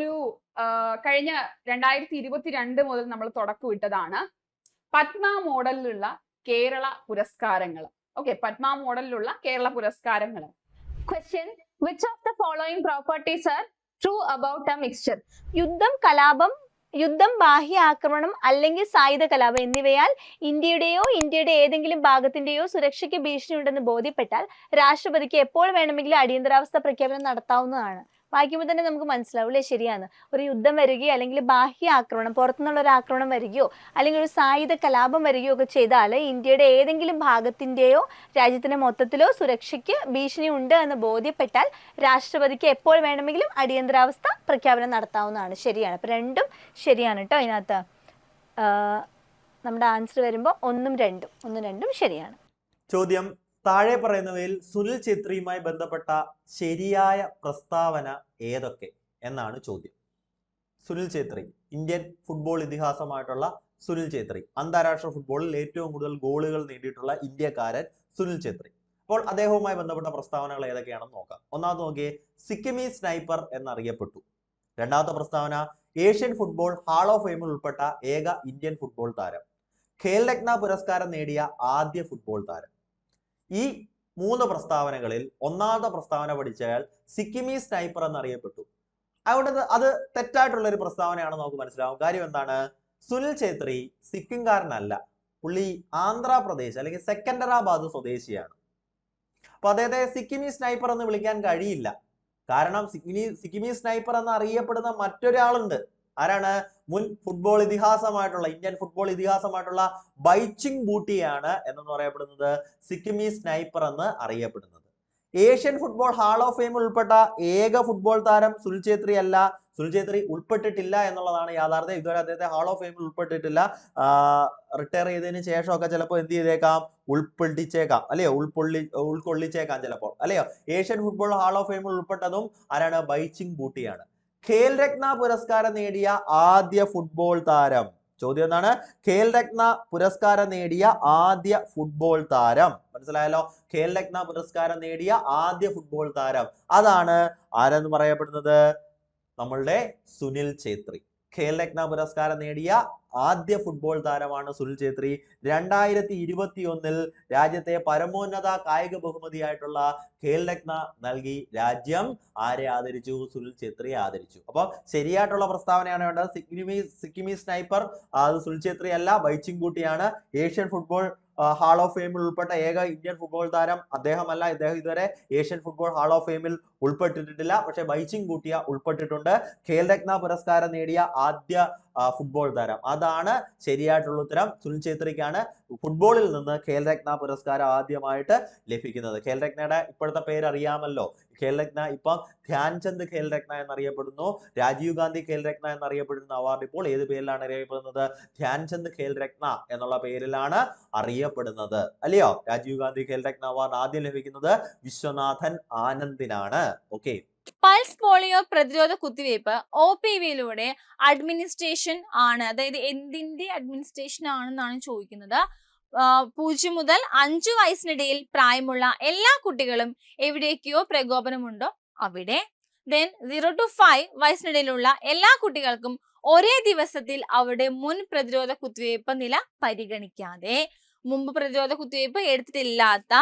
ഒരു കഴിഞ്ഞ രണ്ടായിരത്തി ഇരുപത്തിരണ്ട് മുതൽ നമ്മൾ തുടക്കമിട്ടതാണ് പത്മ മോഡലിലുള്ള കേരള പുരസ്കാരങ്ങൾ. ഓക്കെ പത്മ മോഡലിലുള്ള കേരള പുരസ്കാരങ്ങൾ. Question Which of the following properties are true about a mixture? യുദ്ധം കലാപം യുദ്ധം ബാഹ്യ ആക്രമണം അല്ലെങ്കിൽ സായുധ കലാപം എന്നിവയാൽ ഇന്ത്യയുടെയോ ഇന്ത്യയുടെ ഏതെങ്കിലും ഭാഗത്തിന്റെയോ സുരക്ഷയ്ക്ക് ഭീഷണിയുണ്ടെന്ന് ബോധ്യപ്പെട്ടാൽ രാഷ്ട്രപതിക്ക് എപ്പോൾ വേണമെങ്കിലും അടിയന്തരാവസ്ഥ പ്രഖ്യാപനം നടത്താവുന്നതാണ്. വായിക്കുമ്പോൾ തന്നെ നമുക്ക് മനസ്സിലാവും അല്ലേ ശരിയാണ്. ഒരു യുദ്ധം വരികയോ അല്ലെങ്കിൽ ബാഹ്യ ആക്രമണം പുറത്തുനിന്നുള്ള ഒരു ആക്രമണം വരികയോ അല്ലെങ്കിൽ ഒരു സായുധ കലാപം വരികയോ ഒക്കെ ചെയ്താൽ ഇന്ത്യയുടെ ഏതെങ്കിലും ഭാഗത്തിന്റെയോ രാജ്യത്തിന്റെ മൊത്തത്തിലോ സുരക്ഷയ്ക്ക് ഭീഷണി ഉണ്ട് എന്ന് ബോധ്യപ്പെട്ടാൽ രാഷ്ട്രപതിക്ക് എപ്പോൾ വേണമെങ്കിലും അടിയന്തരാവസ്ഥ പ്രഖ്യാപനം നടത്താവുന്നതാണ്. ശരിയാണ്. അപ്പം രണ്ടും ശരിയാണ് കേട്ടോ അതിനകത്ത് നമ്മുടെ ആൻസർ വരുമ്പോൾ ഒന്നും രണ്ടും ഒന്നും രണ്ടും ശരിയാണ്. ചോദ്യം താഴെ പറയുന്നവയിൽ സുനിൽ ഛേത്രിയുമായി ബന്ധപ്പെട്ട ശരിയായ പ്രസ്താവന ഏതൊക്കെ എന്നാണ് ചോദ്യം. സുനിൽ ഛേത്രി ഇന്ത്യൻ ഫുട്ബോൾ ഇതിഹാസമായിട്ടുള്ള സുനിൽ ഛേത്രി അന്താരാഷ്ട്ര ഫുട്ബോളിൽ ഏറ്റവും കൂടുതൽ ഗോളുകൾ നേടിയിട്ടുള്ള ഇന്ത്യക്കാരൻ സുനിൽ ഛേത്രി. അപ്പോൾ അദ്ദേഹവുമായി ബന്ധപ്പെട്ട പ്രസ്താവനകൾ ഏതൊക്കെയാണെന്ന് നോക്കാം. ഒന്നാമത് നോക്കിയേ സിക്കിമി സ്നൈപ്പർ എന്നറിയപ്പെട്ടു. രണ്ടാമത്തെ പ്രസ്താവന ഏഷ്യൻ ഫുട്ബോൾ ഹാൾ ഓഫ് ഫെയിമിൽ ഉൾപ്പെട്ട ഏക ഇന്ത്യൻ ഫുട്ബോൾ താരം. ഖേൽരത്ന പുരസ്കാരം നേടിയ ആദ്യ ഫുട്ബോൾ താരം. ഈ മൂന്ന് പ്രസ്താവനകളിൽ ഒന്നാമത്തെ പ്രസ്താവന പഠിച്ചയാൾ സിക്കിമി സ്നൈപ്പർ എന്നറിയപ്പെട്ടു. അതുകൊണ്ട് അത് അത് തെറ്റായിട്ടുള്ള ഒരു പ്രസ്താവനയാണെന്ന് നമുക്ക് മനസ്സിലാവും. കാര്യം എന്താണ്? സുനിൽ ഛേത്രി സിക്കിംകാരനല്ല. പുള്ളി ആന്ധ്രാപ്രദേശ് അല്ലെങ്കിൽ സെക്കൻഡറാബാദ് സ്വദേശിയാണ്. അപ്പൊ അദ്ദേഹത്തെ സിക്കിമി സ്നൈപ്പർ എന്ന് വിളിക്കാൻ കഴിയില്ല. കാരണം സിക്കിമി സിക്കിമി സ്നൈപ്പർ എന്ന് അറിയപ്പെടുന്ന മറ്റൊരാളുണ്ട്. ആരാണ്? മുൻ ഫുട്ബോൾ ഇതിഹാസമായിട്ടുള്ള ഇന്ത്യൻ ഫുട്ബോൾ ഇതിഹാസമായിട്ടുള്ള ബൈച്ചിങ് ബൂട്ടിയാണ് എന്നു പറയപ്പെടുന്നത് സിക്കിമി സ്നൈപ്പർ എന്ന് അറിയപ്പെടുന്നത്. Asian football hall of fame ഉൾപ്പെട്ട ഏക ഫുട്ബോൾ താരം സുൽചേത്രി അല്ല. സുൽചേത്രി ഉൾപ്പെട്ടിട്ടില്ല എന്നുള്ളതാണ് യാഥാർത്ഥ്യം. ഇതുവരെ അദ്ദേഹത്തെ ഹാൾ ഓഫ് ഫെയിമിൽ ഉൾപ്പെട്ടിട്ടില്ല. റിട്ടയർ ചെയ്തതിന് ശേഷമൊക്കെ ചിലപ്പോൾ എന്ത് ചെയ്തേക്കാം? ഉൾപ്പെട്ടിച്ചേക്കാം അല്ലയോ? ഉൾപ്പൊള്ളി ഉൾക്കൊള്ളിച്ചേക്കാം ചിലപ്പോൾ. അല്ലയോ? ഏഷ്യൻ ഫുട്ബോൾ ഹാൾ ഓഫ് ഫെയിമിൽ ഉൾപ്പെട്ടതും ആരാണ്? ബൈച്ചിങ് ബൂട്ടിയാണ് ഖേൽ രത്ന പുരസ്കാരം നേടിയ ആദ്യ ഫുട്ബോൾ താരം. ചോദ്യം എന്താണ്? ഖേൽ രത്ന പുരസ്കാരം നേടിയ ആദ്യ ഫുട്ബോൾ താരം. മനസ്സിലായല്ലോ? ഖേൽ രത്ന പുരസ്കാരം നേടിയ ആദ്യ ഫുട്ബോൾ താരം. അതാണ് ആരെന്ന് പറയപ്പെടുന്നത്? നമ്മളുടെ സുനിൽ ഛേത്രി. ഖേൽ രത്ന പുരസ്കാരം നേടിയ ആദ്യ ഫുട്ബോൾ താരമാണ് സുനിൽ ഛേത്രി. രണ്ടായിരത്തി ഇരുപത്തി ഒന്നിൽ രാജ്യത്തെ പരമോന്നത കായിക ബഹുമതിയായിട്ടുള്ള ഖേൽ രത്ന നൽകി രാജ്യം ആരെ ആദരിച്ചു? സുനിൽ ഛേത്രിയെ ആദരിച്ചു. അപ്പോൾ ശരിയായിട്ടുള്ള പ്രസ്താവനയാണ് വേണ്ടത്. സിക്കിമി സിക്കിമി സ്നൈപ്പർ അത് സുനിൽ ഛേത്രി അല്ല ബൈച്ചിങ് ബൂട്ടിയാണ് ഏഷ്യൻ ഫുട്ബോൾ ഹാൾ ഓഫ് ഫെയിമിൽ ഉൾപ്പെട്ട ഏക ഇന്ത്യൻ ഫുട്ബോൾ താരം അദ്ദേഹമല്ല. ഇദ്ദേഹം ഇതുവരെ ഏഷ്യൻ ഫുട്ബോൾ ഹാൾ ഓഫ് ഫെയിമിൽ ഉൾപ്പെട്ടിട്ടില്ല പക്ഷേ ബൈച്ചിങ് കൂട്ടിയ ഉൾപ്പെട്ടിട്ടുണ്ട്. ഖേൽ രത്ന പുരസ്കാരം നേടിയ ആദ്യ ഫുട്ബോൾ താരം. അതാണ് ശരിയായിട്ടുള്ള ഉത്തരം. സുനിൽ ഛേത്രിക്കാണ് ഫുട്ബോളിൽ നിന്ന് ഖേൽരത്ന പുരസ്കാരം ആദ്യമായിട്ട് ലഭിക്കുന്നത്. ഖേൽരത്നയുടെ ഇപ്പോഴത്തെ പേര് അറിയാമല്ലോ. ഖേൽരത്ന ഇപ്പം ധ്യാൻചന്ദ് ഖേൽ രത്ന എന്നറിയപ്പെടുന്നു. രാജീവ് ഗാന്ധി ഖേൽ രത്ന എന്നറിയപ്പെടുന്ന അവാർഡ് ഇപ്പോൾ ഏത് പേരിലാണ് അറിയപ്പെടുന്നത്? ധ്യാൻചന്ദ് ഖേൽ രത്ന എന്നുള്ള പേരിലാണ് അറിയപ്പെടുന്നത്. അല്ലയോ? രാജീവ് ഗാന്ധി ഖേൽ രത്ന അവാർഡ് ആദ്യം ലഭിക്കുന്നത് വിശ്വനാഥൻ ആനന്ദിനാണ്. ഓക്കെ പൾസ് പോളിയോ പ്രതിരോധ കുത്തിവയ്പ് ഒ പി വിയിലൂടെ അഡ്മിനിസ്ട്രേഷൻ ആണ്. അതായത് എന്തിന്റെ അഡ്മിനിസ്ട്രേഷൻ ആണെന്നാണ് ചോദിക്കുന്നത്. പൂജ്യം മുതൽ അഞ്ചു വയസ്സിനിടയിൽ പ്രായമുള്ള എല്ലാ കുട്ടികളും എവിടേക്കോ പ്രകോപനമുണ്ടോ? അവിടെ. ദെൻ സീറോ ടു ഫൈവ് വയസ്സിനിടയിലുള്ള എല്ലാ കുട്ടികൾക്കും ഒരേ ദിവസത്തിൽ അവരുടെ മുൻ പ്രതിരോധ കുത്തിവയ്പ് നില പരിഗണിക്കാതെ. മുമ്പ് പ്രതിരോധ കുത്തിവയ്പ് എടുത്തിട്ടില്ലാത്ത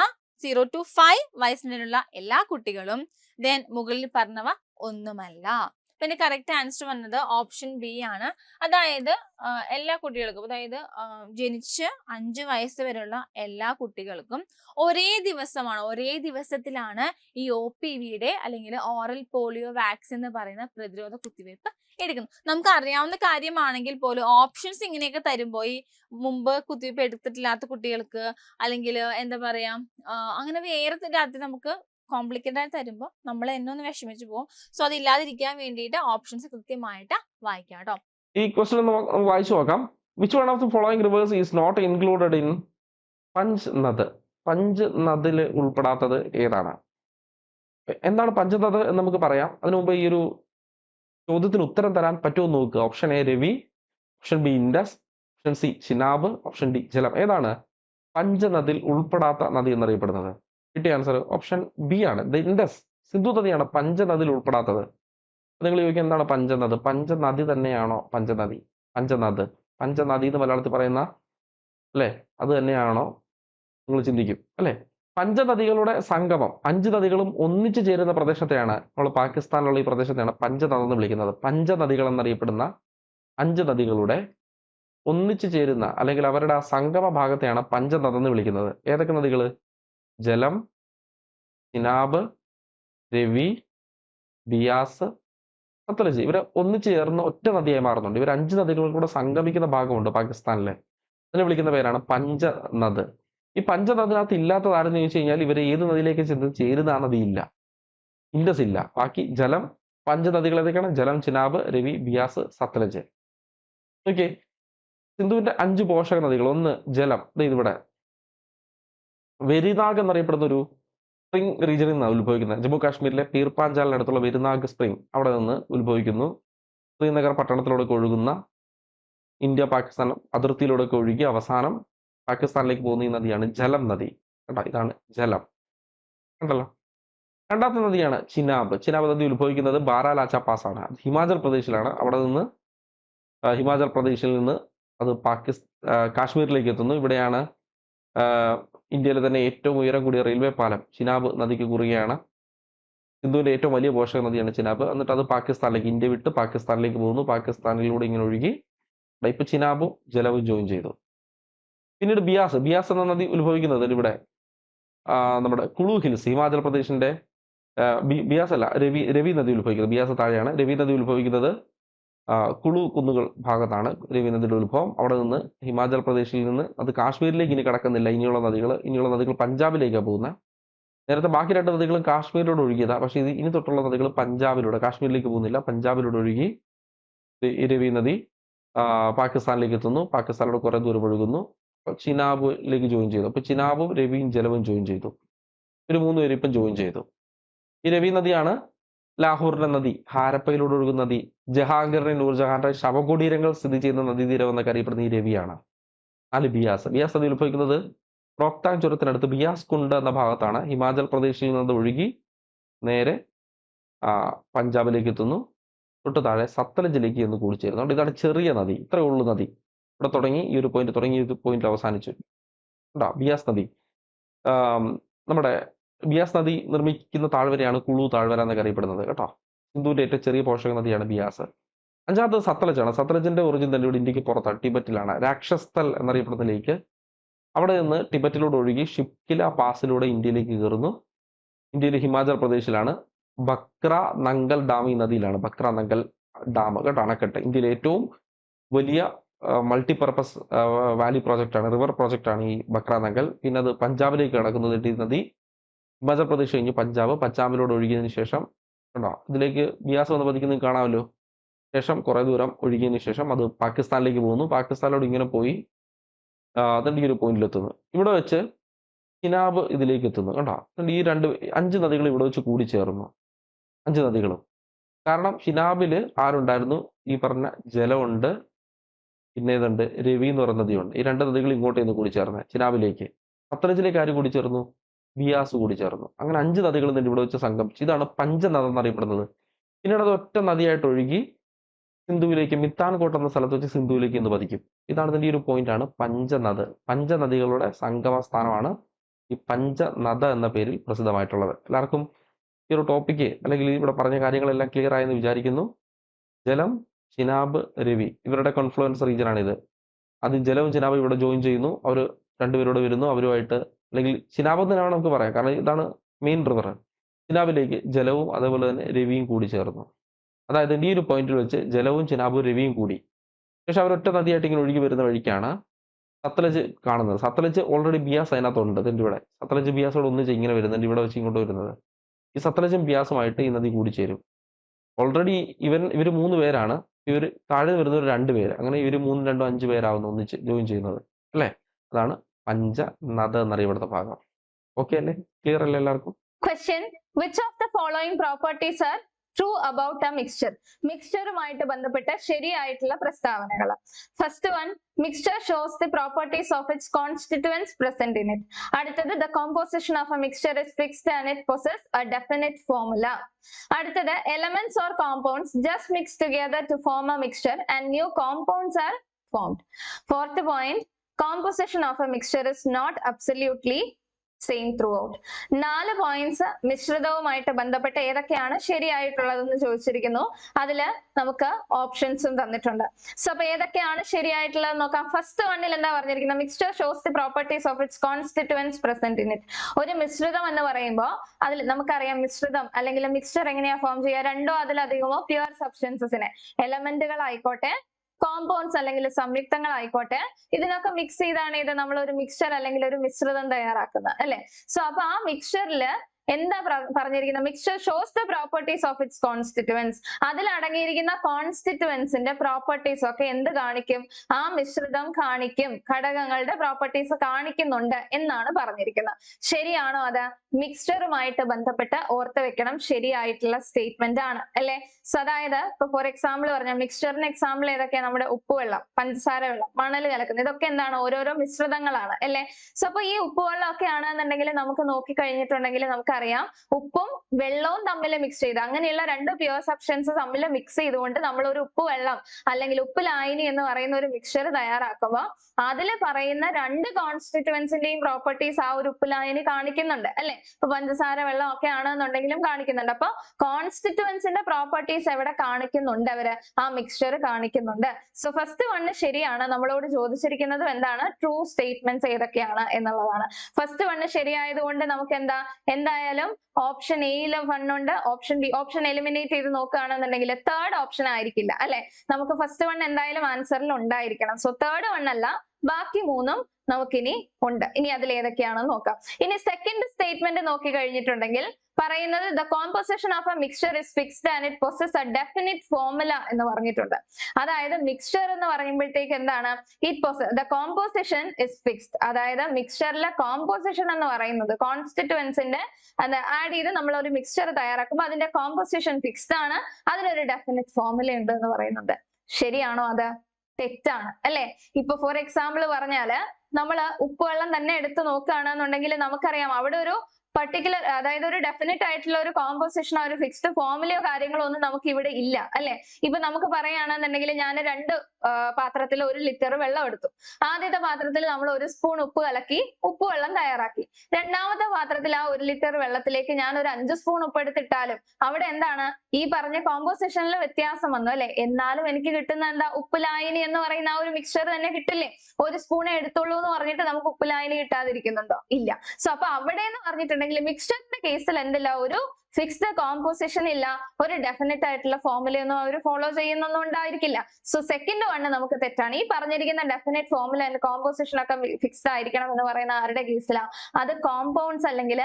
സീറോ ടു ഫൈവ് വയസ്സിനിടയിലുള്ള എല്ലാ കുട്ടികളും ദെൻ മുകളിൽ പറഞ്ഞവ ഒന്നുമല്ല. പിന്നെ കറക്റ്റ് ആൻസർ വന്നത് ഓപ്ഷൻ ബി ആണ്. അതായത് എല്ലാ കുട്ടികൾക്കും അതായത് ജനിച്ച് അഞ്ച് വയസ്സ് വരെയുള്ള എല്ലാ കുട്ടികൾക്കും ഒരേ ദിവസമാണ് ഒരേ ദിവസത്തിലാണ് ഈ ഒ പി വിയുടെ അല്ലെങ്കിൽ ഓറൽ പോളിയോ വാക്സിൻ എന്ന് പറയുന്ന പ്രതിരോധ കുത്തിവയ്പ് എടുക്കുന്നു നമുക്ക് അറിയാവുന്ന കാര്യമാണെങ്കിൽ പോലും ഓപ്ഷൻസ് ഇങ്ങനെയൊക്കെ തരുമ്പോൾ ഈ മുമ്പ് കുത്തിവയ്പ് എടുത്തിട്ടില്ലാത്ത കുട്ടികൾക്ക് അല്ലെങ്കിൽ എന്താ പറയാ അങ്ങനെ വേറെ രാത്രി നമുക്ക് കോംപ്ലിക്കേറ്റഡ് ആയി തരുമ്പോൾ നമ്മൾ എന്നെ ഒന്ന് വിഷമിച്ചു പോകും. സോ അത് ഇല്ലാതിരിക്കാൻ വേണ്ടിയിട്ട് ഓപ്ഷൻസ് കൃത്യമായിട്ട് വായിക്കാം ഈ നമുക്ക് വായിച്ചു നോക്കാം. Which one of the following rivers is not included in Panchnad punch നദിൽ ഉൾപ്പെടാത്തത് ഏതാണ്? എന്താണ് പഞ്ചനദ് എന്ന് നമുക്ക് പറയാം. അതിനു മുമ്പ് ഈ ഒരു ചോദ്യത്തിന് ഉത്തരം തരാൻ പറ്റുമോ നോക്കുക. Option A Ravi option B Indus option C Chenab option D Jhelum ഏതാണ് പഞ്ചനദിൽ ഉൾപ്പെടാത്ത നദി എന്നറിയപ്പെടുന്നത്? കിട്ടിയ ആൻസർ ഓപ്ഷൻ ബി ആണ്. ദ ഇൻഡസ് സിന്ധു നദിയാണ് പഞ്ചനദിൽ ഉൾപ്പെടാത്തത്. നിങ്ങൾ ചോദിക്കുക എന്താണ് പഞ്ചനദ്? പഞ്ചനദി തന്നെയാണോ പഞ്ചനദി? പഞ്ചനദ്. പഞ്ചനദി എന്ന് മലയാളത്തിൽ പറയുന്ന അല്ലേ? അത് തന്നെയാണോ? നിങ്ങൾ ചിന്തിക്കും അല്ലേ? പഞ്ചനദികളുടെ സംഗമം അഞ്ച് നദികളും ഒന്നിച്ചു ചേരുന്ന പ്രദേശത്തെയാണ് നമ്മൾ പാകിസ്ഥാനിലുള്ള ഈ പ്രദേശത്തെയാണ് പഞ്ചനദ എന്ന് വിളിക്കുന്നത്. പഞ്ചനദികൾ എന്നറിയപ്പെടുന്ന അഞ്ച് നദികളുടെ ഒന്നിച്ചു ചേരുന്ന അല്ലെങ്കിൽ അവരുടെ ആ സംഗമ ഭാഗത്തെയാണ് പഞ്ചനദ എന്ന് വിളിക്കുന്നത്. ഏതൊക്കെ നദികൾ ജലം ചിനാബ് രവി ബിയാസ് സത്ലജ് ഇവരെ ഒന്നിച്ചു ചേർന്ന് ഒറ്റ നദിയായി മാറുന്നുണ്ട്. ഇവർ അഞ്ച് നദികളും കൂടെ സംഗമിക്കുന്ന ഭാഗമുണ്ട് പാകിസ്ഥാനിലെ. അതിനെ വിളിക്കുന്ന പേരാണ് പഞ്ചനദ്. ഈ പഞ്ചനദിനകത്ത് ഇല്ലാത്തത് ആരെന്ന് ചോദിച്ചു കഴിഞ്ഞാൽ ഇവർ ഏത് നദിയിലേക്ക് ചെന്ന് ചേരുന്ന ആ നദിയില്ല ഇൻഡസ് ഇല്ല. ബാക്കി ജലം പഞ്ചനദികൾ ഏതൊക്കെയാണ് ജലം ചിനാബ് രവി ബിയാസ് സത്ലജ് ഓക്കെ. സിന്ധുവിന്റെ അഞ്ച് പോഷക നദികൾ ഒന്ന് ജലം. ദേ ഇതിവിടെ വെരിനാഗ് എന്നറിയപ്പെടുന്ന ഒരു സ്പ്രിംഗ് റീജിയനിൽ നിന്നാണ് ഉത്ഭവിക്കുന്നത്. ജമ്മു കാശ്മീരിലെ പീർപ്പാഞ്ചാലിനടുത്തുള്ള വെരിനാഗ് സ്പ്രിംഗ് അവിടെ നിന്ന് ഉത്ഭവിക്കുന്നു. ശ്രീനഗർ പട്ടണത്തിലൂടെ ഒഴുകുന്ന ഇന്ത്യ പാകിസ്ഥാൻ അതിർത്തിയിലൂടെ ഒഴുകി അവസാനം പാകിസ്ഥാനിലേക്ക് പോകുന്ന ഈ നദിയാണ് ജലം നദി. കേട്ടോ ഇതാണ് ജലം. കണ്ടല്ലോ? രണ്ടാമത്തെ നദിയാണ് ചിനാബ്. ചിനാബ് നദി ഉത്ഭവിക്കുന്നത് ബാരാലാച്ച പാസ് ആണ് അത് ഹിമാചൽ പ്രദേശിലാണ്. അവിടെ നിന്ന് ഹിമാചൽ പ്രദേശിൽ നിന്ന് അത് പാകിസ്ഥാൻ കാശ്മീരിലേക്ക് എത്തുന്നു. ഇവിടെയാണ് ഇന്ത്യയിലെ തന്നെ ഏറ്റവും ഉയരം കൂടിയ റെയിൽവേ പാലം ചിനാബ് നദിക്ക് കുറുകെയാണ്. സിന്ധുവിന്റെ ഏറ്റവും വലിയ പോഷക നദിയാണ് ചിനാബ്. എന്നിട്ട് അത് പാകിസ്ഥാനിലേക്ക് ഇന്ത്യ വിട്ട് പാകിസ്ഥാനിലേക്ക് പോകുന്നു. പാകിസ്ഥാനിലൂടെ ഇങ്ങനെ ഒഴുകി ഇപ്പം ചിനാബും ജലവും ജോയിൻ ചെയ്തു. പിന്നീട് ബിയാസ്. ബിയാസ് എന്ന നദി ഉത്ഭവിക്കുന്നത് ഇവിടെ നമ്മുടെ കുളു ഹിൽസ് ഹിമാചൽ പ്രദേശിന്റെ ബിയാസ് അല്ല രവി രവി നദി ഉത്ഭവിക്കുന്നത്. ബിയാസ് താഴെയാണ്. രവി നദി ഉത്ഭവിക്കുന്നത് കുളു കുന്നുകൾ ഭാഗത്താണ് രവീന്ദ്രന്റെ ഉത്ഭവം അവിടെ നിന്ന് ഹിമാചൽ പ്രദേശിൽ നിന്ന് അത് കാശ്മീരിലേക്ക് ഇനി കടക്കുന്നില്ല. ഇനിയുള്ള നദികൾ ഇനിയുള്ള നദികൾ പഞ്ചാബിലേക്കാണ് പോകുന്നത് നേരത്തെ ബാക്കി രണ്ട് നദികളും കാശ്മീരിലൂടെ ഒഴുകിയതാണ് പക്ഷേ ഇത് ഇനി തൊട്ടുള്ള നദികൾ പഞ്ചാബിലൂടെ കാശ്മീരിലേക്ക് പോകുന്നില്ല. പഞ്ചാബിലൂടെ ഒഴുകി രവി നദി പാകിസ്ഥാനിലേക്ക് എത്തുന്നു. പാകിസ്ഥാനിലൂടെ കുറേ ദൂരം ഒഴുകുന്നു. ചിനാബിലേക്ക് ജോയിൻ ചെയ്തു. അപ്പോൾ ചിനാബും രവിയും ജലവും ജോയിൻ ചെയ്തു. ഒരു മൂന്ന് പേര് ഇപ്പം ജോയിൻ ചെയ്തു. ഈ രവി നദിയാണ് ലാഹോറിന്റെ നദി ഹാരപ്പയിലൂടെ ഒഴുകുന്ന നദി ജഹാംഗീറിന്റെ നൂർജഹാന്റെ ശവകുടീരങ്ങൾ സ്ഥിതി ചെയ്യുന്ന നദീതീരം എന്നൊക്കെ അറിയപ്പെടുന്ന ഈ രവിയാണ്. അല്ല ബിയാസ് ബിയാസ് നദി ഉത്ഭവിക്കുന്നത് റോക്താങ് ചുരത്തിനടുത്ത് ബിയാസ് കുണ്ട് എന്ന ഭാഗത്താണ്. ഹിമാചൽ പ്രദേശിൽ നിന്ന് ഒഴുകി നേരെ പഞ്ചാബിലേക്ക് എത്തുന്നു. തൊട്ട് താഴെ സത്ലജിലേക്ക് എന്ന് കൂടിച്ചേരുന്നു അതുകൊണ്ട് ഇതാണ് ചെറിയ നദി. ഇത്രയേ ഉള്ളൂ നദി. ഇവിടെ തുടങ്ങി ഈ ഒരു പോയിന്റ് തുടങ്ങി ഈ ഒരു പോയിന്റ് അവസാനിച്ചു. ബിയാസ് നദി. നമ്മുടെ ബിയാസ് നദി നിർമ്മിക്കുന്ന താഴ്വരയാണ് കുളു താഴ്വര എന്നൊക്കെ അറിയപ്പെടുന്നത് കേട്ടോ? ഹിന്ദുവിന്റെ ഏറ്റവും ചെറിയ പോഷക നദിയാണ് ബിയാസ്. അഞ്ചാമത് സത്ലജാണ് സത്ലജിന്റെ ഒറിജിൻ തന്നെ ഇവിടെ ഇന്ത്യയ്ക്ക് പുറത്താണ് ടിബറ്റിലാണ്. രാക്ഷസ്ഥൽ എന്നറിയപ്പെടുന്ന ലേക്ക്. അവിടെ നിന്ന് ടിബറ്റിലൂടെ ഒഴുകി ഷിപ്കില പാസിലൂടെ ഇന്ത്യയിലേക്ക് കയറുന്നു. ഇന്ത്യയിലെ ഹിമാചൽ പ്രദേശിലാണ് ബക്ര നങ്കൽ ഡാം ഈ നദിയിലാണ്. ബക്ര നങ്കൽ ഡാം കേട്ടോ? അണക്കെട്ട്. ഇന്ത്യയിലെ ഏറ്റവും വലിയ മൾട്ടിപർപ്പസ് വാലി പ്രോജക്റ്റാണ് റിവർ പ്രോജക്റ്റാണ് ഈ ബക്ര നങ്കൽ. പിന്നെ അത് പഞ്ചാബിലേക്ക് കിടക്കുന്നത് ഈ നദി ഹിമാചൽ പ്രദേശ് കഴിഞ്ഞ്. പഞ്ചാബ് പഞ്ചാബിലൂടെ ഒഴുകിയതിന് ശേഷം കണ്ടോ? ഇതിലേക്ക് ബിയാസ് വന്ന് പതിക്കുന്നത് കാണാമല്ലോ. ശേഷം കുറേ ദൂരം ഒഴുകിയതിന് ശേഷം അത് പാകിസ്ഥാനിലേക്ക് പോകുന്നു. പാകിസ്ഥാനിലൂടെ ഇങ്ങനെ പോയി അതിന്റെ ഈ ഒരു പോയിന്റിലെത്തുന്നു ഇവിടെ വെച്ച് ചിനാബ് ഇതിലേക്ക് എത്തുന്നു. കണ്ടോ? ഈ രണ്ട് അഞ്ച് നദികൾ ഇവിടെ വെച്ച് കൂടി കൂടിച്ചേർന്നു. അഞ്ച് നദികളും. കാരണം ഹിനാബിൽ ആരുണ്ടായിരുന്നു? ഈ പറഞ്ഞ ജലമുണ്ട്. പിന്നെ ഇതുണ്ട് രവി എന്ന് പറയുന്ന നദിയുണ്ട്. ഈ രണ്ട് നദികൾ ഇങ്ങോട്ട് കൂടി ചേർന്നത് ചിനാബിലേക്ക് പത്തനഞ്ചിലേക്ക് ആര് കൂടി ചേർന്നു ബിയാസ് കൂടി ചേർന്നു. അങ്ങനെ അഞ്ച് നദികൾ ഇവിടെ വെച്ച് സംഗമിച്ചു ഇതാണ് പഞ്ചനദ എന്നറിയപ്പെടുന്നത്. പിന്നീട് അത് ഒറ്റ നദിയായിട്ട് ഒഴുകി സിന്ധുവിലേക്ക് മിത്താൻകോട്ട് എന്ന സ്ഥലത്ത് വെച്ച് സിന്ധുവിലേക്ക് ഇന്ന് പതിക്കും. ഇതാണ് ഇതിന്റെ ഒരു പോയിന്റ് ആണ് പഞ്ചനദ്. പഞ്ചനദികളുടെ സംഗമ സ്ഥാനമാണ് ഈ പഞ്ചനദ എന്ന പേരിൽ പ്രസിദ്ധമായിട്ടുള്ളത്. എല്ലാവർക്കും ഈ ഒരു ടോപ്പിക്ക് അല്ലെങ്കിൽ ഇവിടെ പറഞ്ഞ കാര്യങ്ങളെല്ലാം ക്ലിയർ ആയെന്ന് വിചാരിക്കുന്നു. ജലം ചിനാബ് രവി ഇവരുടെ കോൺഫ്ലുവൻസ് ഇത് അത് ജലവും ചിനാബ് ഇവിടെ ജോയിൻ ചെയ്യുന്നു. അവർ രണ്ടുപേരോട് വരുന്നു. അവരുമായിട്ട് അല്ലെങ്കിൽ ചിനാബ് തന്നെയാണ് നമുക്ക് പറയാം. കാരണം ഇതാണ് മെയിൻ റിവർ ചിനാബിലേക്ക് ജലവും അതേപോലെ തന്നെ രവിയും കൂടി ചേർന്നു. അതായത് ഈ ഒരു പോയിന്റിൽ വെച്ച് ജലവും ചിനാബും രവിയും കൂടി. പക്ഷെ അവരൊറ്റ നദിയായിട്ട് ഇങ്ങനെ ഒഴുകി വരുന്ന വഴിക്കാണ് സത്ലജ് കാണുന്നത്. സത്ലജ് ഓൾറെഡി ബിയാസ് അതിനകത്തുണ്ട്. ഇതിന്റെ ഇവിടെ? സത്ലജ് ബിയാസോട് ഒന്നിച്ച് ഇങ്ങനെ വരുന്നുണ്ട്. ഇവിടെ വെച്ച് ഇങ്ങോട്ട് വരുന്നത്. ഈ സത്ലജും ബിയാസുമായിട്ട് ഈ നദി കൂടി ചേരും. ഓൾറെഡി ഇവൻ ഇവർ മൂന്ന് പേരാണ്. ഇവർ താഴെ വരുന്നവർ രണ്ട് പേര്. അങ്ങനെ ഇവർ മൂന്ന് രണ്ടും അഞ്ച് പേരാവുന്നു ഒന്നിച്ച് ജോയിൻ ചെയ്യുന്നത്. അല്ലേ? അതാണ് പഞ്ച നദ എന്നറിയപ്പെടുന്ന ഭാഗം. ഓക്കെ അല്ലേ? ക്ലിയർ അല്ലേ എല്ലാവർക്കും? Question Which of the following properties are true about a mixture മിക്സ്ചറുമായിട്ട് ബന്ധപ്പെട്ട ശരിയായിട്ടുള്ള പ്രസ്താവനകൾ first one mixture shows the properties of its constituents present in it അടുത്തത് the composition of a mixture is fixed and it possess a definite formula അടുത്തത് elements or compounds just mix together to form a mixture and new compounds are formed fourth point of a mixture is not absolutely same throughout നാല് points മിശ്രിതവുമായിട്ട് ബന്ധപ്പെട്ട് ഏതൊക്കെയാണ് ശരിയായിട്ടുള്ളതെന്ന് ചോദിച്ചിരിക്കുന്നു. അതിൽ നമുക്ക് ഓപ്ഷൻസും തന്നിട്ടുണ്ട്. So അപ്പൊ ഏതൊക്കെയാണ് ശരിയായിട്ടുള്ളത് നോക്കാം. ഫസ്റ്റ് വണ്ണിൽ എന്താ പറഞ്ഞിരിക്കുന്നത്? Mixture shows the properties of its constituents present in it ഒരു മിശ്രിതം എന്ന് പറയുമ്പോൾ അതിൽ നമുക്കറിയാം മിശ്രിതം അല്ലെങ്കിൽ മിക്സ്ചർ എങ്ങനെയാ ഫോം ചെയ്യുക? രണ്ടോ അതിലധികമോ പ്യുവർ സബ്സ്റ്റൻസസിനെ എലമെന്റുകൾ ആയിക്കോട്ടെ കോമ്പൗണ്ട്സ് അല്ലെങ്കിൽ സംയുക്തങ്ങൾ ആയിക്കോട്ടെ ഇതിനൊക്കെ മിക്സ് ചെയ്താണ് ഇത് നമ്മൾ ഒരു മിക്സ്ചർ അല്ലെങ്കിൽ ഒരു മിശ്രിതം തയ്യാറാക്കുന്നത് അല്ലെ? സോ അപ്പൊ ആ മിക്സ്ചറിൽ എന്താ പറഞ്ഞിരിക്കുന്നത്? Mixture shows the properties of its constituents അതിൽ അടങ്ങിയിരിക്കുന്ന കോൺസ്റ്റിറ്റുവൻസിന്റെ പ്രോപ്പർട്ടീസ് ഒക്കെ എന്ത് കാണിക്കും? ആ മിശ്രിതം കാണിക്കും. ഘടകങ്ങളുടെ പ്രോപ്പർട്ടീസ് കാണിക്കുന്നുണ്ട് എന്നാണ് പറഞ്ഞിരിക്കുന്നത്. ശരിയാണോ അത്? മിക്സ്ചറുമായിട്ട് ബന്ധപ്പെട്ട് ഓർത്ത് വെക്കണം. ശരിയായിട്ടുള്ള സ്റ്റേറ്റ്മെന്റ് ആണ്. അല്ലെ? സോ അതായത് ഇപ്പൊ ഫോർ എക്സാമ്പിൾ പറഞ്ഞ മിക്സ്ചറിന് എക്സാമ്പിൾ ഏതൊക്കെയാ? നമ്മുടെ ഉപ്പുവെള്ളം പഞ്ചസാര വെള്ളം മണൽ കലക്കുന്നത്. ഇതൊക്കെ എന്താണ്? ഓരോരോ മിശ്രിതങ്ങളാണ്. അല്ലെ? സോ അപ്പൊ ഈ ഉപ്പുവെള്ളം ഒക്കെ ആണെന്നുണ്ടെങ്കിൽ നമുക്ക് നോക്കി കഴിഞ്ഞിട്ടുണ്ടെങ്കിൽ നമുക്കറിയാം ഉപ്പും വെള്ളവും തമ്മിൽ മിക്സ് ചെയ്ത്. അങ്ങനെയുള്ള രണ്ട് പ്യുവർ സബ്സ്റ്റൻസ് തമ്മിൽ മിക്സ് ചെയ്തുകൊണ്ട് നമ്മൾ ഒരു ഉപ്പ് വെള്ളം അല്ലെങ്കിൽ ഉപ്പ് ലായനി എന്ന് പറയുന്ന ഒരു മിക്സ്ചർ തയ്യാറാക്കുമ്പോൾ അതിൽ പറയുന്ന രണ്ട് കോൺസ്റ്റിറ്റുവൻസിന്റെയും പ്രോപ്പർട്ടീസ് ആ ഒരു ഉപ്പ് ലായനി കാണിക്കുന്നുണ്ട്. അല്ലെ? ഇപ്പൊ പഞ്ചസാര വെള്ളം ഒക്കെ ആണെന്നുണ്ടെങ്കിലും കാണിക്കുന്നുണ്ട്. അപ്പൊ കോൺസ്റ്റിറ്റുവൻസിന്റെ പ്രോപ്പർട്ടീസ് എവിടെ കാണിക്കുന്നുണ്ട് അവർ? ആ മിക്സ്ചർ കാണിക്കുന്നുണ്ട്. സോ ഫസ്റ്റ് വൺ ശരിയാണ്. നമ്മളോട് ചോദിച്ചിരിക്കുന്നത് എന്താണ്? ട്രൂ സ്റ്റേറ്റ്മെന്റ്സ് ഏതൊക്കെയാണ് എന്നുള്ളതാണ്. ഫസ്റ്റ് വണ് ശരിയായത് കൊണ്ട് നമുക്ക് എന്താ എന്തായാലും ഓപ്ഷൻ എയിലും ഉണ്ട്. ഓപ്ഷൻ ബി ഓപ്ഷൻ എലിമിനേറ്റ് ചെയ്ത് നോക്കുകയാണെന്നുണ്ടെങ്കിൽ തേർഡ് ഓപ്ഷൻ ആയിരിക്കില്ല അല്ലെ? നമുക്ക് ഫസ്റ്റ് വൺ എന്തായാലും ആൻസറിൽ ഉണ്ടായിരിക്കണം. സോ തേർഡ് വൺ അല്ല ബാക്കി മൂന്നും നമുക്കിനി ഉണ്ട്. ഇനി അതിൽ ഏതൊക്കെയാണെന്ന് നോക്കാം. ഇനി സെക്കൻഡ് സ്റ്റേറ്റ്മെന്റ് നോക്കി കഴിഞ്ഞിട്ടുണ്ടെങ്കിൽ പറയുന്നത് the composition of a mixture is fixed and it possess a definite formula എന്ന് പറഞ്ഞിട്ടുണ്ട്. അതായത് മിക്സ്ചർ എന്ന് പറയുമ്പോഴത്തേക്ക് എന്താണ്? It പൊസ the composition is fixed അതായത് മിക്സ്ചറിലെ കോമ്പോസിഷൻ എന്ന് പറയുന്നത് കോൺസ്റ്റിറ്റുവൻസിന്റെ ആഡ് ചെയ്ത് നമ്മൾ ഒരു മിക്സ്ചർ തയ്യാറാക്കുമ്പോൾ അതിന്റെ കോമ്പോസിഷൻ ഫിക്സ്ഡ് ആണ്. അതിനൊരു ഡെഫിനിറ്റ് ഫോർമുല ഉണ്ട് എന്ന് പറയുന്നുണ്ട്. ശരിയാണോ അത്? തെറ്റാണ്. അല്ലെ? ഇപ്പൊ ഫോർ എക്സാമ്പിൾ പറഞ്ഞാൽ നമ്മൾ ഉപ്പുവെള്ളം തന്നെ എടുത്ത് നോക്കുകയാണെന്നുണ്ടെങ്കിൽ നമുക്കറിയാം അവിടെ ഒരു പർട്ടിക്കുലർ അതായത് ഒരു ഡെഫിനറ്റ് ആയിട്ടുള്ള ഒരു കോമ്പോസിഷനോ ഒരു ഫിക്സ്ഡ് ഫോമിലയോ കാര്യങ്ങളോ ഒന്നും നമുക്ക് ഇവിടെ ഇല്ല അല്ലെ? ഇപ്പൊ നമുക്ക് പറയുകയാണെന്നുണ്ടെങ്കിൽ ഞാൻ രണ്ട് പാത്രത്തിൽ ഒരു ലിറ്റർ വെള്ളം എടുത്തു. ആദ്യത്തെ പാത്രത്തിൽ നമ്മൾ ഒരു സ്പൂൺ ഉപ്പ് കലക്കി ഉപ്പ് വെള്ളം തയ്യാറാക്കി. രണ്ടാമത്തെ പാത്രത്തിൽ ആ ഒരു ലിറ്റർ വെള്ളത്തിലേക്ക് ഞാൻ ഒരു അഞ്ച് സ്പൂൺ ഉപ്പ് എടുത്തിട്ടാലും അവിടെ എന്താണ്? ഈ പറഞ്ഞ കോമ്പോസിഷനിൽ വ്യത്യാസം വന്നു അല്ലെ? എന്നാലും എനിക്ക് കിട്ടുന്ന എന്താ? ഉപ്പ് ലായനി എന്ന് പറയുന്ന ആ ഒരു മിക്സ്ചർ തന്നെ കിട്ടില്ലേ? ഒരു സ്പൂണേ എടുത്തുള്ളൂ എന്ന് പറഞ്ഞിട്ട് നമുക്ക് ഉപ്പ് ലായനി കിട്ടാതിരിക്കുന്നുണ്ടോ? ഇല്ല. സോ അപ്പൊ അവിടെ എന്ന് പറഞ്ഞിട്ടുണ്ടെങ്കിൽ മിക്സ്ചറിന്റെ കേസിൽ എന്തില്ല? ഒരു ഫിക്സ്ഡ് കോമ്പോസിഷൻ ഇല്ല ഒരു ഡെഫിനറ്റ് ആയിട്ടുള്ള ഫോമുലയൊന്നും അവർ ഫോളോ ചെയ്യുന്നൊന്നും ഉണ്ടായിരിക്കില്ല. സോ സെക്കൻഡ് വൺ നമുക്ക് തെറ്റാണ്. ഈ പറഞ്ഞിരിക്കുന്ന ഡെഫിനറ്റ് ഫോമുല കോമ്പോസിഷൻ ഒക്കെ ഫിക്സ്ഡ് ആയിരിക്കണം എന്ന് പറയുന്ന ആരുടെ കേസിലാണ് അത് കോമ്പൗണ്ട്സ് അല്ലെങ്കിൽ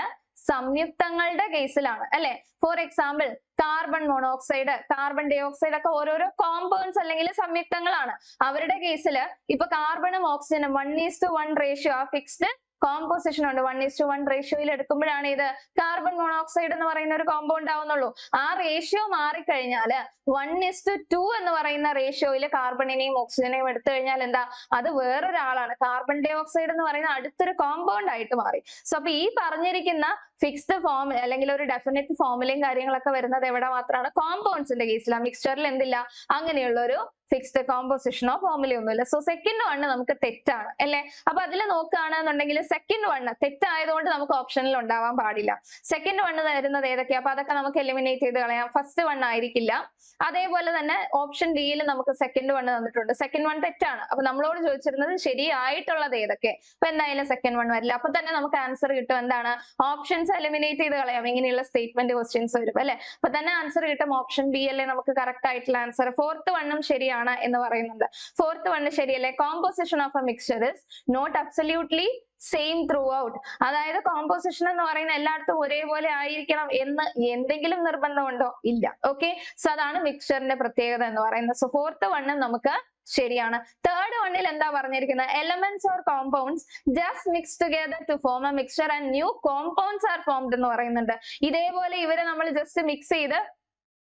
സംയുക്തങ്ങളുടെ കേസിലാണ് അല്ലെ? For example carbon monoxide carbon dioxide ഒക്കെ ഓരോരോ കോമ്പൗണ്ട്സ് അല്ലെങ്കിൽ സംയുക്തങ്ങളാണ്. അവരുടെ കേസിൽ ഇപ്പൊ കാർബണും ഓക്സിജനും one is to one ratio ആ ഫിക്സ്ഡ് കോമ്പോസിഷൻ ഉണ്ട്. വൺ ഇസ് ടു വൺ റേഷ്യോയിൽ എടുക്കുമ്പോഴാണ് ഇത് കാർബൺ മോണോക്സൈഡ് എന്ന് പറയുന്ന ഒരു കോമ്പൗണ്ട് ആവുന്നുള്ളൂ ആ റേഷ്യോ മാറിക്കഴിഞ്ഞാൽ വൺ ഇസ് ടു ടു എന്ന് പറയുന്ന റേഷ്യോയിൽ കാർബണിനെയും ഓക്സിജനെയും എടുത്തു കഴിഞ്ഞാൽ എന്താ? അത് വേറൊരാളാണ്. കാർബൺ ഡൈ ഓക്സൈഡ് എന്ന് പറയുന്ന അടുത്തൊരു കോമ്പൗണ്ട് ആയിട്ട് മാറി. സോ അപ്പൊ ഈ പറഞ്ഞിരിക്കുന്ന ഫിക്സ്ഡ് ഫോം അല്ലെങ്കിൽ ഒരു ഡെഫിനറ്റ് ഫോമിലെയും കാര്യങ്ങളൊക്കെ വരുന്നത് എവിടെ മാത്രമാണ് കോമ്പൗണ്ട്സിന്റെ കേസിലാണ് മിക്സ്ചറിൽ എന്തില്ല? അങ്ങനെയുള്ള ഒരു ഫിക്സ്ഡ് കോമ്പോസിഷനോ ഫോർമുലയോ ഒന്നുമില്ല. സോ സെക്കൻഡ് വണ്ണ് നമുക്ക് തെറ്റാണ് അല്ലെ? അപ്പൊ അതിൽ നോക്കുകയാണെന്നുണ്ടെങ്കിൽ സെക്കൻഡ് വണ്ണ് തെറ്റായതുകൊണ്ട് നമുക്ക് ഓപ്ഷനിൽ ഉണ്ടാവാൻ പാടില്ല. സെക്കൻഡ് വണ്ണ് വരുന്നത് ഏതൊക്കെയാ? അപ്പൊ അതൊക്കെ നമുക്ക് എലിമിനേറ്റ് ചെയ്ത് കളയാം. ഫസ്റ്റ് വൺ ആയിരിക്കില്ല. അതേപോലെ തന്നെ ഓപ്ഷൻ ഡിയിൽ നമുക്ക് സെക്കൻഡ് വണ്ണ് തന്നിട്ടുണ്ട്. സെക്കൻഡ് വൺ തെറ്റാണ്. അപ്പൊ നമ്മളോട് ചോദിച്ചിരുന്നത് ശരിയായിട്ടുള്ളത് ഏതൊക്കെ? അപ്പൊ എന്തായാലും സെക്കൻഡ് വൺ വരില്ല. അപ്പൊ തന്നെ നമുക്ക് ആൻസർ കിട്ടും. എന്താണ്? ഓപ്ഷൻസ് എലിമിനേറ്റ് ചെയ്ത് കളയാം. ഇങ്ങനെയുള്ള സ്റ്റേറ്റ്മെന്റ് ക്വസ്റ്റ്യൻസ് വരും അല്ലെ? അപ്പൊ തന്നെ ആൻസർ കിട്ടും. ഓപ്ഷൻ ബി അല്ലേ നമുക്ക് കറക്റ്റ് ആയിട്ടുള്ള ആൻസർ ഫോർത്ത് വണ്ണും ശരിയാണ്. എന്ന് പറയുന്നുണ്ട്. ഫോർത്ത് വണ് ശരിയല്ലേ? Composition of a mixture is not absolutely same throughout അതായത് കോമ്പോസിഷൻ എന്ന് പറയുന്ന എല്ലായിടത്തും ഒരേപോലെ ആയിരിക്കണം എന്ന് എന്തെങ്കിലും നിർബന്ധമുണ്ടോ? ഇല്ല. ഓക്കെ സോ അതാണ് മിക്സ്ചറിന്റെ പ്രത്യേകത എന്ന് പറയുന്നത്. സോ ഫോർത്ത് വണ്ണും നമുക്ക് ശരിയാണ്. തേർഡ് വണ്ണിൽ എന്താ പറഞ്ഞിരിക്കുന്നത്? Elements or compounds just mix together to form a mixture and new compounds are formed എന്ന് പറയുന്നുണ്ട്. ഇതേപോലെ ഇവരെ നമ്മൾ ജസ്റ്റ് മിക്സ് ചെയ്ത്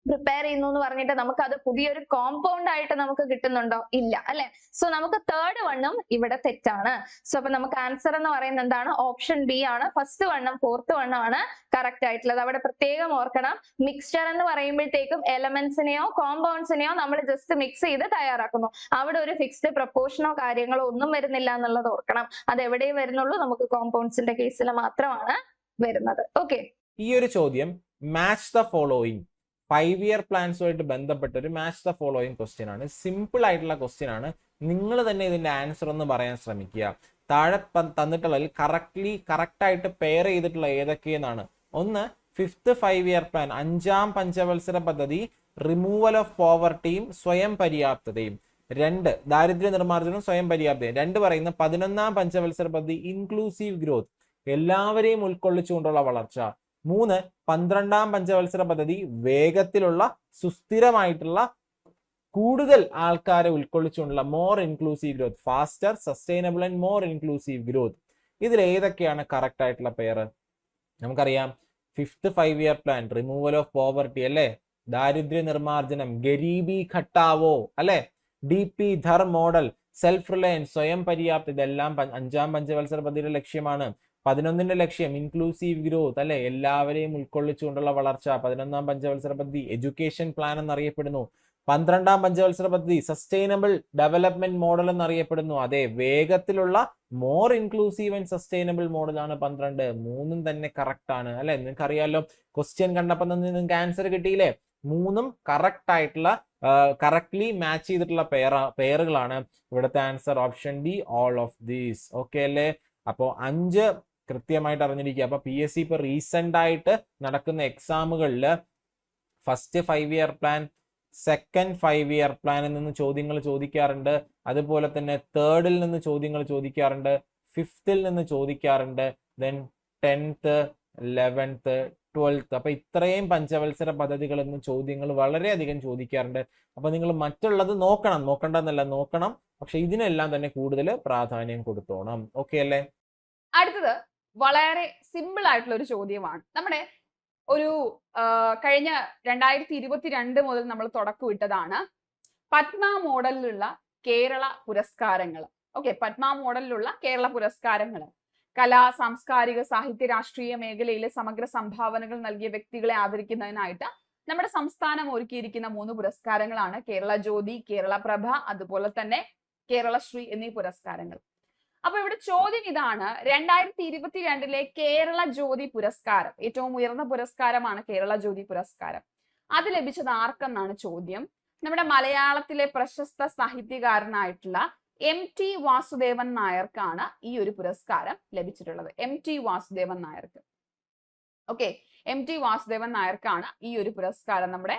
പ്രിപ്പയർ ചെയ്യുന്നു എന്ന് പറഞ്ഞിട്ട് നമുക്ക് അത് പുതിയൊരു കോമ്പൗണ്ട് ആയിട്ട് നമുക്ക് കിട്ടുന്നുണ്ടോ? ഇല്ല അല്ലെ? സോ നമുക്ക് തേർഡ് വണ്ണും ഇവിടെ തെറ്റാണ്. സോ അപ്പൊ നമുക്ക് ആൻസർ എന്ന് പറയുന്നത് എന്താണ്? ഓപ്ഷൻ ബി ആണ്. ഫസ്റ്റ് വണ്ണും ഫോർത്ത് വണ്ണമാണ് കറക്റ്റ് ആയിട്ടുള്ളത്. അവിടെ പ്രത്യേകം ഓർക്കണം. മിക്സ്ചർ എന്ന് പറയുമ്പോഴത്തേക്കും എലമെന്റ്സിനെയോ കോമ്പൗണ്ട്സിനെയോ നമ്മൾ ജസ്റ്റ് മിക്സ് ചെയ്ത് തയ്യാറാക്കുന്നു. അവിടെ ഒരു ഫിക്സ്ഡ് പ്രപ്പോർഷനോ കാര്യങ്ങളോ ഒന്നും വരുന്നില്ല എന്നുള്ളത് ഓർക്കണം. അത് എവിടെയും വരുന്നുള്ളൂ. നമുക്ക് കോമ്പൗണ്ട്സിന്റെ കേസിൽ മാത്രമാണ് വരുന്നത്. ഓക്കെ ഈ ഒരു ചോദ്യം match the following five year പ്ലാൻസുമായിട്ട് ബന്ധപ്പെട്ട ഒരു മാച്ച് ദ ഫോളോയിങ് ക്വസ്റ്റ്യൻ ആണ്. സിമ്പിൾ ആയിട്ടുള്ള ക്വസ്റ്റ്യൻ ആണ്. നിങ്ങൾ തന്നെ ഇതിന്റെ ആൻസർ ഒന്ന് പറയാൻ ശ്രമിക്കുക. താഴെ തന്നിട്ടുള്ളതിൽ കറക്റ്റ്ലി കറക്റ്റ് ആയിട്ട് പെയർ ചെയ്തിട്ടുള്ള ഏതൊക്കെയെന്നാണ്. ഒന്ന് ഫിഫ്ത്ത് ഫൈവ് ഇയർ പ്ലാൻ അഞ്ചാം പഞ്ചവത്സര പദ്ധതി റിമൂവൽ ഓഫ് പോവർട്ടിയും സ്വയം പര്യാപ്തതയും. രണ്ട് ദാരിദ്ര്യ നിർമ്മാർജനവും സ്വയം പര്യാപ്തയും രണ്ട് പറയുന്ന പതിനൊന്നാം പഞ്ചവത്സര പദ്ധതി ഇൻക്ലൂസീവ് ഗ്രോത്ത് എല്ലാവരെയും ഉൾക്കൊള്ളിച്ചുകൊണ്ടുള്ള വളർച്ച. മൂന്ന് പന്ത്രണ്ടാം പഞ്ചവത്സര പദ്ധതി വേഗത്തിലുള്ള സുസ്ഥിരമായിട്ടുള്ള കൂടുതൽ ആൾക്കാരെ ഉൾക്കൊള്ളിച്ചുകൊണ്ടുള്ള more inclusive growth faster sustainable and more inclusive growth ഇതിൽ ഏതൊക്കെയാണ് കറക്റ്റ് ആയിട്ടുള്ള പേര് നമുക്കറിയാം fifth five year plan removal of poverty അല്ലേ? ദാരിദ്ര്യ നിർമാർജനം ഗരീബി ഘട്ടാവോ അല്ലെ? D P Dhar model self reliance സ്വയം പര്യാപ്തി ഇതെല്ലാം അഞ്ചാം പഞ്ചവത്സര പദ്ധതിയുടെ ലക്ഷ്യമാണ്. പതിനൊന്നിന്റെ ലക്ഷ്യം ഇൻക്ലൂസീവ് ഗ്രോത്ത് അല്ലെ? എല്ലാവരെയും ഉൾക്കൊള്ളിച്ചുകൊണ്ടുള്ള വളർച്ച പതിനൊന്നാം പഞ്ചവത്സര പദ്ധതി എഡ്യൂക്കേഷൻ പ്ലാൻ എന്നറിയപ്പെടുന്നു. പന്ത്രണ്ടാം പഞ്ചവത്സര പദ്ധതി സസ്റ്റൈനബിൾ ഡെവലപ്മെന്റ് മോഡൽ എന്നറിയപ്പെടുന്നു. അതെ വേഗത്തിലുള്ള മോർ ഇൻക്ലൂസീവ് ആൻഡ് സസ്റ്റൈനബിൾ മോഡലാണ് പന്ത്രണ്ട്. മൂന്നും തന്നെ കറക്റ്റ് ആണ് അല്ലെ? നിങ്ങൾക്ക് അറിയാലോ ക്വസ്റ്റ്യൻ കണ്ടപ്പോൾ നിങ്ങൾക്ക് ആൻസർ കിട്ടിയില്ലേ? മൂന്നും കറക്റ്റ് ആയിട്ടുള്ള കറക്റ്റ്ലി മാച്ച് ചെയ്തിട്ടുള്ള പേര പെയറുകളാണ് ഇവിടുത്തെ answer option D all of these okay അല്ലേ? അപ്പോ അഞ്ച് കൃത്യമായിട്ട് അറിഞ്ഞിരിക്കുക. അപ്പൊ പി എസ് സി ഇപ്പൊ റീസെന്റ് ആയിട്ട് നടക്കുന്ന എക്സാമുകളിൽ first five year plan second five year പ്ലാനിൽ നിന്ന് ചോദ്യങ്ങൾ ചോദിക്കാറുണ്ട്. അതുപോലെ തന്നെ തേർഡിൽ നിന്ന് ചോദ്യങ്ങൾ ചോദിക്കാറുണ്ട്. ഫിഫ്തിൽ നിന്ന് ചോദിക്കാറുണ്ട്. ദെൻ ടെൻത്ത് ലെവൻത്ത് ട്വൽത്ത് അപ്പൊ ഇത്രയും പഞ്ചവത്സര പദ്ധതികളിൽ നിന്ന് ചോദ്യങ്ങൾ വളരെയധികം ചോദിക്കാറുണ്ട്. അപ്പൊ നിങ്ങൾ മറ്റുള്ളത് നോക്കണം. നോക്കണ്ടെന്നല്ല നോക്കണം. പക്ഷെ ഇതിനെല്ലാം തന്നെ കൂടുതൽ പ്രാധാന്യം കൊടുത്തോണം. ഓക്കെ അല്ലേ? അടുത്തത് വളരെ സിമ്പിൾ ആയിട്ടുള്ള ഒരു ചോദ്യമാണ്. നമ്മുടെ ഒരു കഴിഞ്ഞ രണ്ടായിരത്തി ഇരുപത്തിരണ്ട് മുതൽ നമ്മൾ തുടക്കമിട്ടതാണ് പത്മ മോഡലിലുള്ള കേരള പുരസ്കാരങ്ങൾ ഓക്കെ പത്മ മോഡലിലുള്ള കേരള പുരസ്കാരങ്ങൾ കലാ സാംസ്കാരിക സാഹിത്യ രാഷ്ട്രീയ മേഖലയിലെ സമഗ്ര സംഭാവനകൾ നൽകിയ വ്യക്തികളെ ആദരിക്കുന്നതിനായിട്ട് നമ്മുടെ സംസ്ഥാനം ഒരുക്കിയിരിക്കുന്ന മൂന്ന് പുരസ്കാരങ്ങളാണ് കേരള ജ്യോതി കേരള പ്രഭ അതുപോലെ തന്നെ കേരളശ്രീ എന്നീ പുരസ്കാരങ്ങൾ. അപ്പൊ ഇവിടെ ചോദ്യം ഇതാണ്. രണ്ടായിരത്തി ഇരുപത്തിരണ്ടിലെ കേരള ജ്യോതി പുരസ്കാരം. ഏറ്റവും ഉയർന്ന പുരസ്കാരമാണ് കേരള ജ്യോതി പുരസ്കാരം. അത് ലഭിച്ചത് ആർക്കെന്നാണ് ചോദ്യം? നമ്മുടെ മലയാളത്തിലെ പ്രശസ്ത സാഹിത്യകാരനായിട്ടുള്ള എം ടി വാസുദേവൻ നായർക്കാണ് ഈ ഒരു പുരസ്കാരം ലഭിച്ചിട്ടുള്ളത്. എം ടി വാസുദേവൻ നായർക്ക്. ഓക്കെ. എം ടി വാസുദേവൻ നായർക്കാണ് ഈ ഒരു പുരസ്കാരം നമ്മുടെ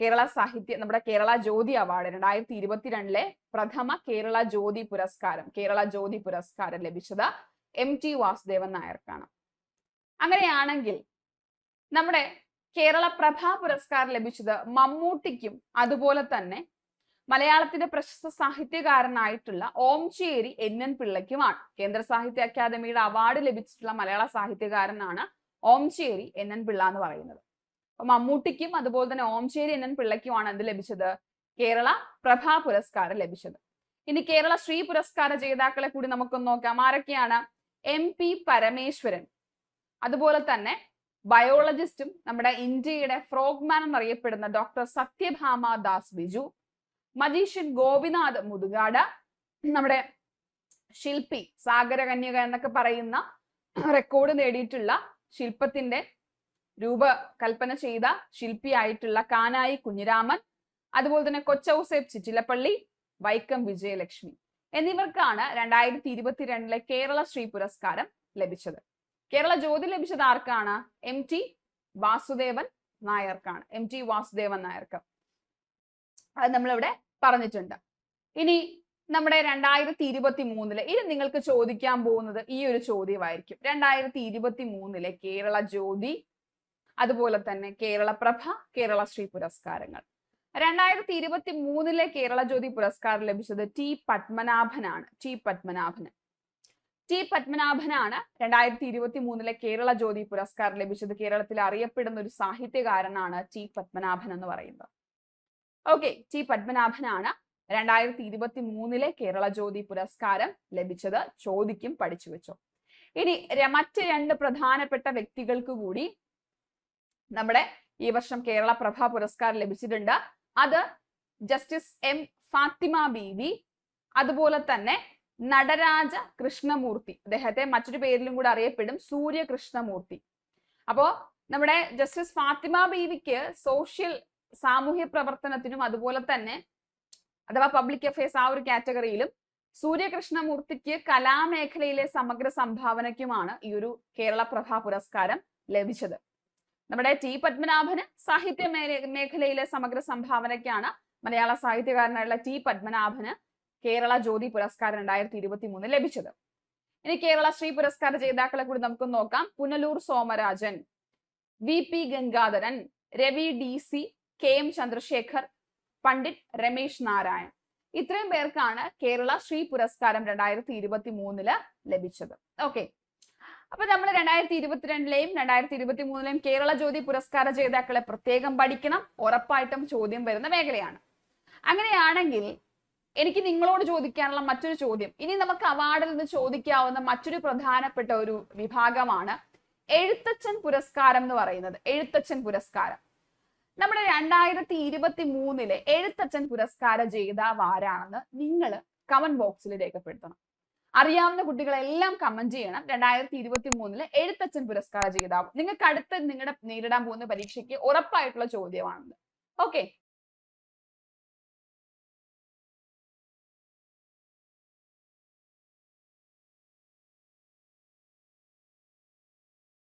കേരള സാഹിത്യ നമ്മുടെ കേരള ജ്യോതി അവാർഡ് രണ്ടായിരത്തി ഇരുപത്തിരണ്ടിലെ പ്രഥമ കേരള ജ്യോതി പുരസ്കാരം കേരള ജ്യോതി പുരസ്കാരം ലഭിച്ചത് എം ടി വാസുദേവൻ നായർക്കാണ്. അങ്ങനെയാണെങ്കിൽ നമ്മുടെ കേരള പ്രഭാ പുരസ്കാരം ലഭിച്ചത് മമ്മൂട്ടിക്കും അതുപോലെ തന്നെ മലയാളത്തിന്റെ പ്രശസ്ത സാഹിത്യകാരനായിട്ടുള്ള ഓംചേരി എൻ എൻ പിള്ളയ്ക്കുമാണ്. കേന്ദ്ര സാഹിത്യ അക്കാദമിയുടെ അവാർഡ് ലഭിച്ചിട്ടുള്ള മലയാള സാഹിത്യകാരനാണ് ഓംചേരി എൻ എൻ പിള്ള എന്ന് പറയുന്നത്. മമ്മൂട്ടിക്കും അതുപോലെ തന്നെ ഓംശേരി എൻ പിള്ളയ്ക്കുമാണ് എന്ത് ലഭിച്ചത്? കേരള പ്രഭാ പുരസ്കാരം ലഭിച്ചത്. ഇനി കേരള ശ്രീ പുരസ്കാര ജേതാക്കളെ കൂടി നമുക്കൊന്ന് നോക്കാം. ആരൊക്കെയാണ്? M P Parameswaran. അതുപോലെ തന്നെ ബയോളജിസ്റ്റും നമ്മുടെ ഇന്ത്യയുടെ ഫ്രോഗ്മാൻ എന്നറിയപ്പെടുന്ന ഡോക്ടർ സത്യഭാമ ദാസ് ബിജു മജീഷ്യൻ ഗോപിനാഥ് മുതുകാട് നമ്മുടെ ശില്പി സാഗരകന്യക എന്നൊക്കെ പറയുന്ന റെക്കോർഡ് നേടിയിട്ടുള്ള ശില്പത്തിന്റെ രൂപകൽപ്പന ചെയ്ത ശില്പിയായിട്ടുള്ള കാനായി കുഞ്ഞിരാമൻ അതുപോലെ തന്നെ കൊച്ചൌസേബ് ചിറ്റിലപ്പള്ളി വൈക്കം വിജയലക്ഷ്മി എന്നിവർക്കാണ് രണ്ടായിരത്തി ഇരുപത്തിരണ്ടിലെ കേരള ശ്രീ പുരസ്കാരം ലഭിച്ചത്. കേരള ജ്യോതി ലഭിച്ചത് ആർക്കാണ്? എം ടി വാസുദേവൻ നായർക്കാണ്. എം ടി വാസുദേവൻ നായർക്ക് അത് നമ്മളിവിടെ പറഞ്ഞിട്ടുണ്ട്. ഇനി നമ്മുടെ രണ്ടായിരത്തി ഇരുപത്തി മൂന്നിൽ ഇനി നിങ്ങൾക്ക് ചോദിക്കാൻ പോകുന്നത് ഈ ഒരു ചോദ്യമായിരിക്കും. രണ്ടായിരത്തി ഇരുപത്തി മൂന്നിലെ കേരള ജ്യോതി അതുപോലെ തന്നെ കേരളപ്രഭ കേരള ശ്രീ പുരസ്കാരങ്ങൾ. രണ്ടായിരത്തി ഇരുപത്തി മൂന്നിലെ കേരള ജ്യോതി പുരസ്കാരം ലഭിച്ചത് ടി പത്മനാഭനാണ് ടി പത്മനാഭന്. ടി പത്മനാഭനാണ് രണ്ടായിരത്തി ഇരുപത്തി മൂന്നിലെ കേരള ജ്യോതി പുരസ്കാരം ലഭിച്ചത്. കേരളത്തിൽ അറിയപ്പെടുന്ന ഒരു സാഹിത്യകാരനാണ് ടി പത്മനാഭൻ എന്ന് പറയുന്നത്. ഓക്കെ ടി പത്മനാഭനാണ് രണ്ടായിരത്തി ഇരുപത്തി മൂന്നിലെ കേരള ജ്യോതി പുരസ്കാരം ലഭിച്ചത്. ചോദിക്കും പഠിച്ചു വെച്ചോ. ഇനി മറ്റ് രണ്ട് പ്രധാനപ്പെട്ട വ്യക്തികൾക്ക് കൂടി നമ്മുടെ ഈ വർഷം കേരള പ്രഭ പുരസ്കാരം ലഭിച്ചിട്ടുണ്ട്. അത് ജസ്റ്റിസ് എം ഫാത്തിമ ബീവി അതുപോലെ തന്നെ നടരാജ കൃഷ്ണമൂർത്തി. അദ്ദേഹത്തെ മറ്റൊരു പേരിലും കൂടെ അറിയപ്പെടും സൂര്യ കൃഷ്ണമൂർത്തി അപ്പോ നമ്മുടെ ജസ്റ്റിസ് ഫാത്തിമ ബീവിക്ക് സോഷ്യൽ സാമൂഹ്യ പ്രവർത്തനത്തിനും അതുപോലെ തന്നെ അഥവാ പബ്ലിക് അഫയേഴ്സ് ആ ഒരു കാറ്റഗറിയിലും സൂര്യകൃഷ്ണമൂർത്തിക്ക് കലാമേഖലയിലെ സമഗ്ര സംഭാവനയ്ക്കുമാണ് ഈ ഒരു കേരള പ്രഭ പുരസ്കാരം ലഭിച്ചത്. നമ്മുടെ ടി പത്മനാഭന് സാഹിത്യ മേഖലയിലെ സമഗ്ര സംഭാവനയ്ക്കാണ് മലയാള സാഹിത്യകാരനായുള്ള ടി പത്മനാഭന് കേരള ജ്യോതി പുരസ്കാരം രണ്ടായിരത്തി ഇരുപത്തി മൂന്ന് ലഭിച്ചത്. ഇനി കേരള ശ്രീ പുരസ്കാര ജേതാക്കളെ കൂടി നമുക്ക് നോക്കാം. Punalur Somarajan V P Gangadharan Ravi D C K M Chandrasekhar Pandit Ramesh Narayan. ഇത്രയും പേർക്കാണ് കേരള ശ്രീ പുരസ്കാരം രണ്ടായിരത്തി ഇരുപത്തി മൂന്നിൽ ലഭിച്ചത്. ഓക്കെ. അപ്പൊ നമ്മൾ രണ്ടായിരത്തി ഇരുപത്തിരണ്ടിലെയും രണ്ടായിരത്തി ഇരുപത്തി മൂന്നിലെയും കേരള ജ്യോതി പുരസ്കാര ജേതാക്കളെ പ്രത്യേകം പഠിക്കണം. ഉറപ്പായിട്ടും ചോദ്യം വരുന്ന മേഖലയാണ്. അങ്ങനെയാണെങ്കിൽ എനിക്ക് നിങ്ങളോട് ചോദിക്കാനുള്ള മറ്റൊരു ചോദ്യം. ഇനി നമുക്ക് അവാർഡിൽ നിന്ന് ചോദിക്കാവുന്ന മറ്റൊരു പ്രധാനപ്പെട്ട ഒരു വിഭാഗമാണ് എഴുത്തച്ഛൻ പുരസ്കാരം എന്ന് പറയുന്നത്. എഴുത്തച്ഛൻ പുരസ്കാരം. നമ്മുടെ രണ്ടായിരത്തി ഇരുപത്തി മൂന്നിലെ എഴുത്തച്ഛൻ പുരസ്കാര ജേതാവ് ആരാണെന്ന് നിങ്ങൾ കമന്റ് ബോക്സിൽ രേഖപ്പെടുത്തണം. അറിയാവുന്ന കുട്ടികളെല്ലാം കമന്റ് ചെയ്യണം. രണ്ടായിരത്തി ഇരുപത്തി മൂന്നിലെ എഴുത്തച്ഛൻ പുരസ്കാര ജേതാവ്. നിങ്ങൾക്ക് അടുത്ത് നിങ്ങളുടെ നേരിടാൻ പോകുന്ന പരീക്ഷയ്ക്ക് ഉറപ്പായിട്ടുള്ള ചോദ്യമാണത്. ഓക്കെ